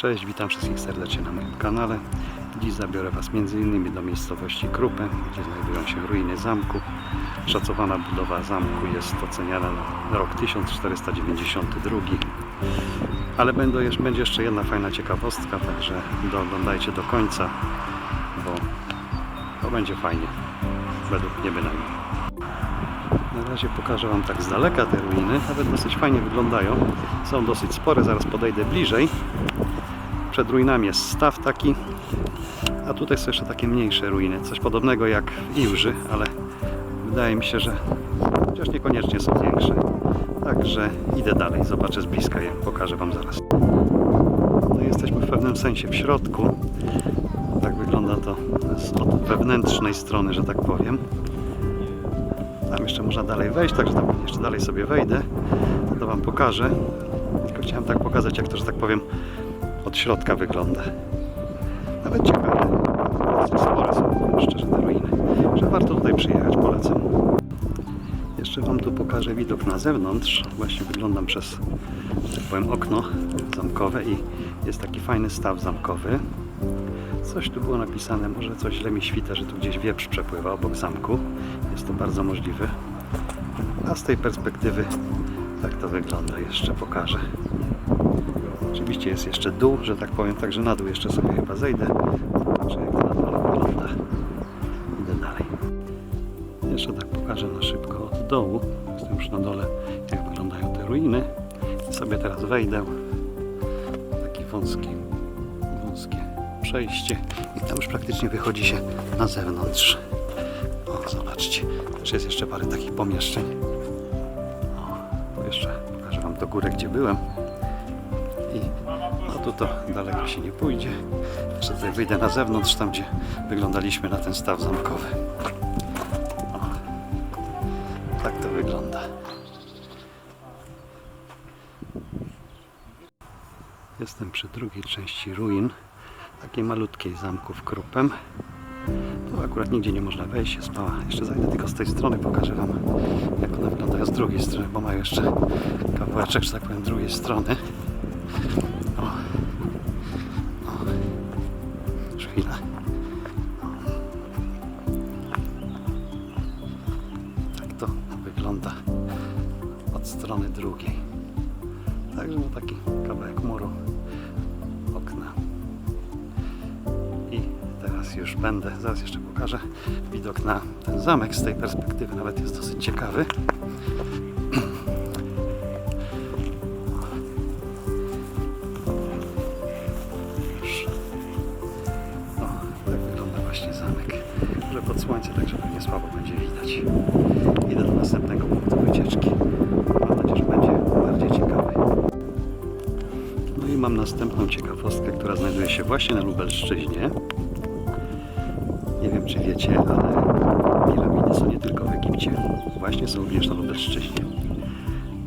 Cześć, witam wszystkich serdecznie na moim kanale. Dziś zabiorę Was m.in. do miejscowości Krupę, gdzie znajdują się ruiny zamku. Szacowana budowa zamku jest oceniana na rok 1492. Ale będzie jeszcze jedna fajna ciekawostka, także dooglądajcie do końca, bo to będzie fajnie, według mnie bynajmniej. Na razie pokażę Wam tak z daleka te ruiny, nawet dosyć fajnie wyglądają. Są dosyć spore, zaraz podejdę bliżej. Przed ruinami jest staw taki, a tutaj są jeszcze takie mniejsze ruiny. Coś podobnego jak w Iłży, ale wydaje mi się, że chociaż niekoniecznie są większe. Także idę dalej, zobaczę z bliska je, pokażę Wam zaraz. No jesteśmy w pewnym sensie w środku. Tak wygląda to od wewnętrznej strony, że tak powiem. Tam jeszcze można dalej wejść, także tam jeszcze dalej sobie wejdę. To Wam pokażę. Tylko chciałem tak pokazać, jak to, że tak powiem, od środka wygląda. Nawet ciekawe. Spore są, szczerze, te ruiny. Że warto tutaj przyjechać, polecam. Jeszcze Wam tu pokażę widok na zewnątrz. Właśnie wyglądam przez, tak powiem, okno zamkowe i jest taki fajny staw zamkowy. Coś tu było napisane, może coś źle mi świta, że tu gdzieś wieprz przepływa obok zamku. Jest to bardzo możliwe. A z tej perspektywy tak to wygląda, jeszcze pokażę. Oczywiście jest jeszcze dół, że tak powiem, także na dół jeszcze sobie chyba zejdę. Zobaczę jak to na dole wygląda. Idę dalej. Jeszcze tak pokażę na szybko od dołu. Jestem już na dole, jak wyglądają te ruiny. Sobie teraz wejdę. Taki wąski, wąskie przejście i tam już praktycznie wychodzi się na zewnątrz. O, zobaczcie, też jest jeszcze parę takich pomieszczeń. O, jeszcze pokażę Wam to górę, gdzie byłem. I no tu to daleko się nie pójdzie. Jeszcze tutaj wyjdę na zewnątrz, tam gdzie wyglądaliśmy na ten staw zamkowy. O, tak to wygląda. Jestem przy drugiej części ruin, takiej malutkiej zamku w Krupem. Tu akurat nigdzie nie można wejść, jest mała. Jeszcze zajdę tylko z tej strony, pokażę Wam jak one wyglądają z drugiej strony, bo mają jeszcze kawałeczek, że tak powiem, drugiej strony. O. O. Już chwilę. O. Tak to wygląda od strony drugiej. Także no taki kawałek muru okna. I teraz już będę, zaraz jeszcze pokażę widok na ten zamek z tej perspektywy, nawet jest dosyć ciekawy. Idę do następnego punktu wycieczki. Mam nadzieję, że będzie bardziej ciekawy. No i mam następną ciekawostkę, która znajduje się właśnie na Lubelszczyźnie. Nie wiem, czy wiecie, ale piramidy są nie tylko w Egipcie. Właśnie są również na Lubelszczyźnie.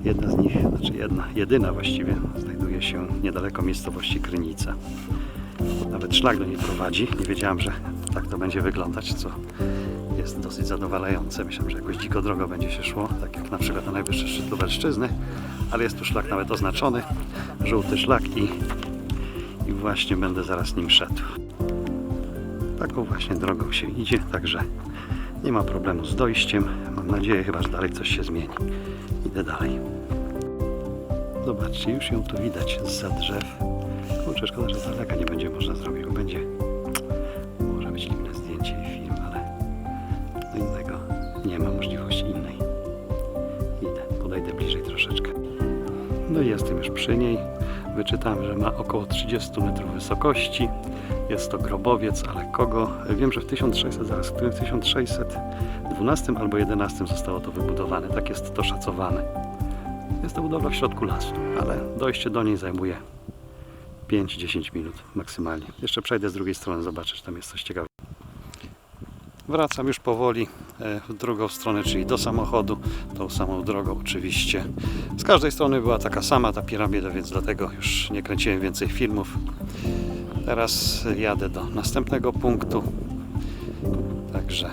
Jedna z nich, znaczy jedna, jedyna właściwie, znajduje się niedaleko miejscowości Krynica. Nawet szlak do niej prowadzi. Nie wiedziałem, że tak to będzie wyglądać, co jest dosyć zadowalające. Myślałem, że jakoś dziko drogo będzie się szło, tak jak na przykład na najwyższy szczyt Lubelszczyzny, ale jest tu szlak nawet oznaczony, żółty szlak i, i właśnie będę zaraz nim szedł. Taką właśnie drogą się idzie, także nie ma problemu z dojściem. Mam nadzieję chyba, że dalej coś się zmieni. Idę dalej. Zobaczcie, już ją tu widać z drzew. Kurczę, szkoda, że z daleka nie będzie można zrobić, będzie jestem już przy niej. Wyczytałem, że ma około 30 metrów wysokości. Jest to grobowiec, ale kogo? Wiem, że w 1600, zaraz, w 1612 albo 11 zostało to wybudowane. Tak jest to szacowane. Jest to budowla w środku lasu, ale dojście do niej zajmuje 5-10 minut maksymalnie. Jeszcze przejdę z drugiej strony, zobaczę, czy tam jest coś ciekawego. Wracam już powoli e, w drugą stronę, czyli do samochodu, tą samą drogą oczywiście. Z każdej strony była taka sama ta piramida, więc dlatego już nie kręciłem więcej filmów. Teraz jadę do następnego punktu. Także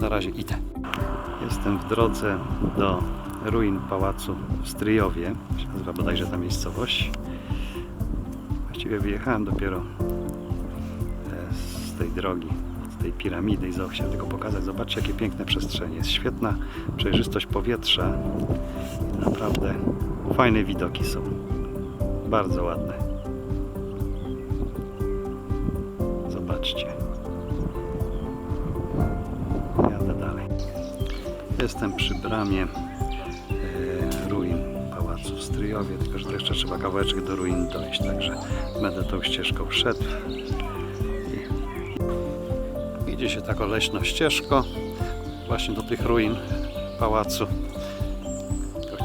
na razie idę. Jestem w drodze do ruin pałacu w Stryjowie. Się nazywa bodajże ta miejscowość. Właściwie wyjechałem dopiero e, z tej drogi, tej piramidy i za- chciałem tylko pokazać. Zobaczcie, jakie piękne przestrzenie. Jest świetna przejrzystość powietrza. Naprawdę fajne widoki są. Bardzo ładne. Zobaczcie. Jadę dalej. Jestem przy bramie e, ruin Pałacu w Stryjowie, tylko że jeszcze trzeba kawałeczek do ruin dojść, także będę tą ścieżką szedł. Idzie się taką leśną ścieżką właśnie do tych ruin pałacu.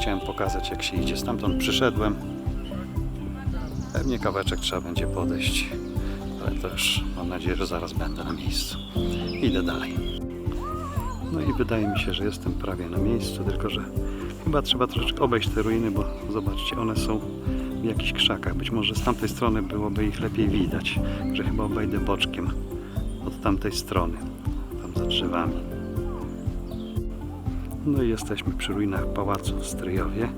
Chciałem pokazać jak się idzie. Stamtąd przyszedłem. Pewnie kawałeczek trzeba będzie podejść, ale to już mam nadzieję, że zaraz będę na miejscu. Idę dalej. No i wydaje mi się, że jestem prawie na miejscu, tylko że chyba trzeba troszeczkę obejść te ruiny, bo zobaczcie, one są w jakichś krzakach. Być może z tamtej strony byłoby ich lepiej widać, że chyba obejdę boczkiem od tamtej strony, tam za drzewami. No i jesteśmy przy ruinach pałacu w Stryjowie.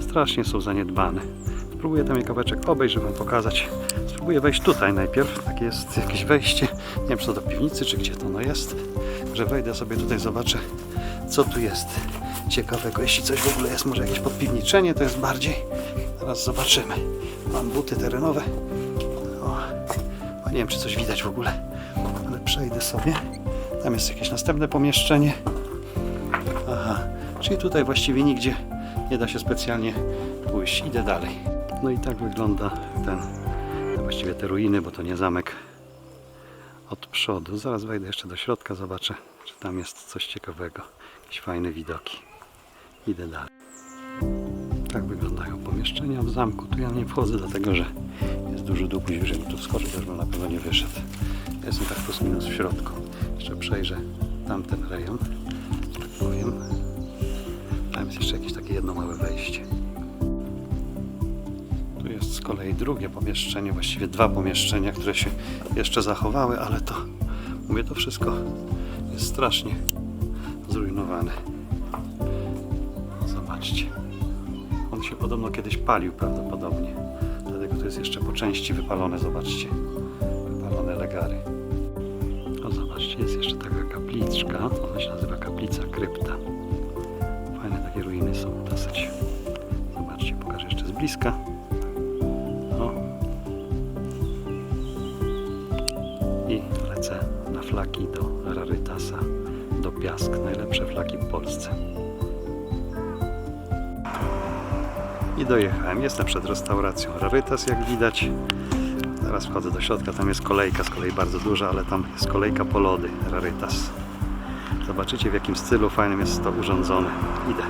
Strasznie są zaniedbane. Spróbuję tam je kawałeczek obejść, żeby wam pokazać. Spróbuję wejść tutaj najpierw. Takie jest jakieś wejście. Nie wiem, czy to do piwnicy, czy gdzie to no jest. Że wejdę sobie tutaj, zobaczę, co tu jest ciekawego. Jeśli coś w ogóle jest, może jakieś podpiwniczenie, to jest bardziej. Zaraz zobaczymy. Mam buty terenowe. O, nie wiem, czy coś widać w ogóle, przejdę sobie. Tam jest jakieś następne pomieszczenie. Aha, czyli tutaj właściwie nigdzie nie da się specjalnie pójść. Idę dalej. No i tak wygląda ten, właściwie te ruiny, bo to nie zamek od przodu. Zaraz wejdę jeszcze do środka, zobaczę, czy tam jest coś ciekawego. Jakieś fajne widoki. Idę dalej. Tak wyglądają pomieszczenia w zamku. Tu ja nie wchodzę, dlatego że duży dół, później, żeby tu wskoczyć, też bym na pewno nie wyszedł. Jestem tak plus minus w środku. Jeszcze przejrzę tamten rejon, że tak powiem. Tam jest jeszcze jakieś takie jedno małe wejście. Tu jest z kolei drugie pomieszczenie, właściwie dwa pomieszczenia, które się jeszcze zachowały, ale to, mówię, to wszystko jest strasznie zrujnowane. Zobaczcie. On się podobno kiedyś palił prawdopodobnie. To jest jeszcze po części wypalone, zobaczcie. Wypalone legary. O, zobaczcie, jest jeszcze taka kapliczka. Ona się nazywa kaplica krypta. Fajne takie ruiny są dosyć. Zobaczcie, pokażę jeszcze z bliska. O. I lecę na flaki do Rarytasa, do Piask. Najlepsze flaki w Polsce. I dojechałem. Jestem przed restauracją Rarytas, jak widać. Teraz wchodzę do środka. Tam jest kolejka, z kolei bardzo duża, ale tam jest kolejka po lody Rarytas. Zobaczycie w jakim stylu fajnym jest to urządzone. Idę.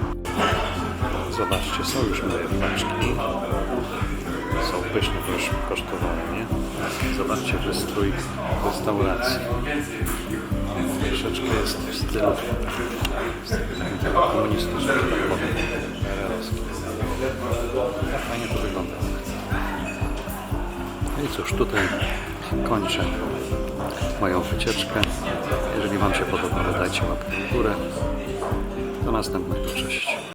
Zobaczcie, są już moje paczki. Są pyszne, już kosztowały, nie? Zobaczcie wystrój restauracji. Troszeczkę jest w stylu w stylu komunistycznym, cóż, tutaj kończę moją wycieczkę. Jeżeli Wam się podobało, dajcie łapkę w górę. Do następnego, cześć.